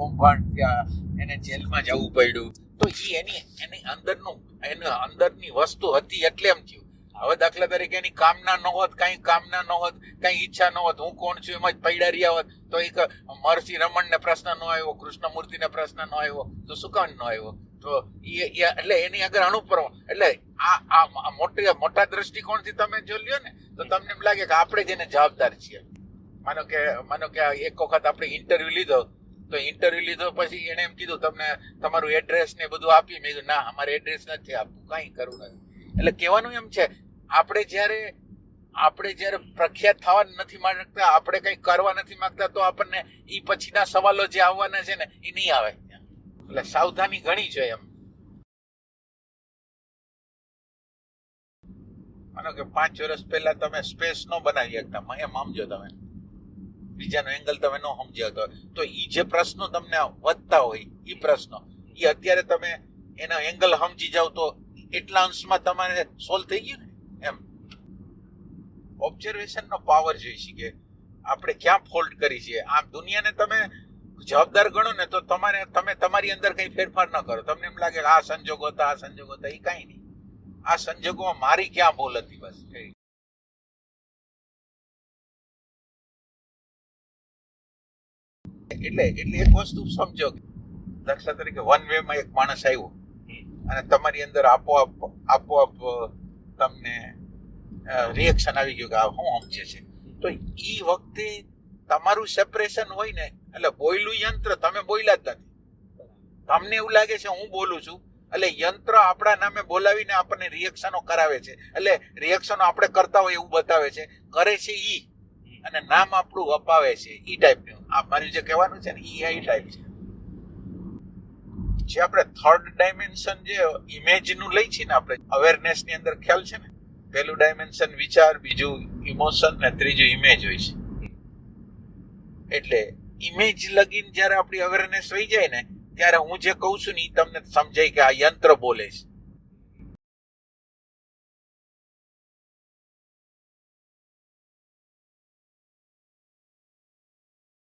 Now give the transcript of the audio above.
કૌભાંડ થયા, એને જેલમાં જવું પડ્યું. તો એ એની એની અંદરનું, એની અંદરની વસ્તુ હતી એટલે એમ થયું. હવે દાખલા તરીકે એની કામના ન હોત, કઈ કામના ન હોત, કઈ ઈચ્છા ન હોત, હું કોણ છું એમાં જ પૈડા રહ્યા હોત, તો એક મહર્ષિ રમણ ને પ્રશ્ન ન આવ્યો કૃષ્ણમૂર્તિ ને પ્રશ્ન ન આવ્યો, તો શું કામ ન આવ્યો? તો એ એટલે એની આગળ અનુપ્રમ એટલે આ આ મોટી, મોટા દ્રષ્ટિકોણથી તમે જો લ્યો ને, તો તમને એમ લાગે કે આપણે જેને જવાબદાર છીએ. માનો કે માનો કે એક વખત આપણે ઇન્ટરવ્યુ લીધો તો ઇન્ટરવ્યુ લીધો પછી એને એમ કીધું, તમને તમારું એડ્રેસ ને બધું આપી મેં કીધું, ના, અમારે એડ્રેસ નથી આપવું, કાંઈ કરવું નથી. એટલે કહેવાનું એમ છે, આપણે જ્યારે આપણે જ્યારે પ્રખ્યાત થવા નથી માંગતા, આપણે કંઈ કરવા નથી માંગતા, તો આપણને એ પછીના સવાલો જે આવવાના છે ને એ નહીં આવે એટલે સાવધાની ઘણી છે એમ. માનો કે પાંચ વર્ષ પહેલા તમે સ્પેસ નો બનાવી શકતા, એમ સમજો તમે. બીજાનો એંગલ તમે ન સમજ્યા તો તો એ જે પ્રશ્નો તમને વધતા હોય એ પ્રશ્નો. એ અત્યારે તમે એનો એંગલ સમજી જાવ તો એટલા અંશમાં તમારે સોલ્વ થઈ ગયું ને? એમ. ઓબ્ઝર્વેશન નો પાવર જોઈ છે આપણે ક્યાં ફોલ્ટ કરી છે આમ દુનિયાને તમે જવાબદાર ગણો ને તો તમારે, તમે તમારી અંદર કંઈ ફેરફાર ન કરો. તમને એમ લાગે આ સંજોગો હતા, આ સંજોગો હતા. એ કાંઈ નહીં. આ સંજોગોમાં મારી ક્યાં ભૂલ હતી બસ એટલે એટલે એક વસ્તુ સમજો દાખલા તરીકે વન વેમાં એક માણસ આવ્યો અને તમારી અંદર આપોઆપ આપોઆપ તમને રિએક્શન આવી ગયું કે આ શું સમજે છે. તો એ વખતે તમારું સેપરેશન હોય ને એટલે બોયલું યંત્ર તમે બોલ્યા જ નથી. તમને એવું લાગે છે હું બોલું છું એટલે યંત્ર આપણા નામે બોલાવીને આપણને રિએક્શનો કરાવે છે. એટલે રિએક્શનો આપણે કરતા હોય એવું બતાવે છે. કરે છે ઈ. અને નામ આપણું અપાવે છે, ઈ ટાઈપનું આ મારું જે કહેવાનું છે ને, ઈ આ ટાઈપ છે. જે આપણે થર્ડ ડાયમેન્શન જે ઇમેજનું લઈ છીએ ને આપણે અવેરનેસની અંદર ખ્યાલ છે ને, પહેલું ડાયમેન્શન વિચાર, બીજું ઇમોશન ને ત્રીજું ઇમેજ હોય છે. એટલે ઇમેજ લગીન જ્યારે આપણી અવેરનેસ થઈ જાય ને, ત્યારે હું જે કહું છું ને એ તમને સમજાય કે આ યંત્ર બોલે છે.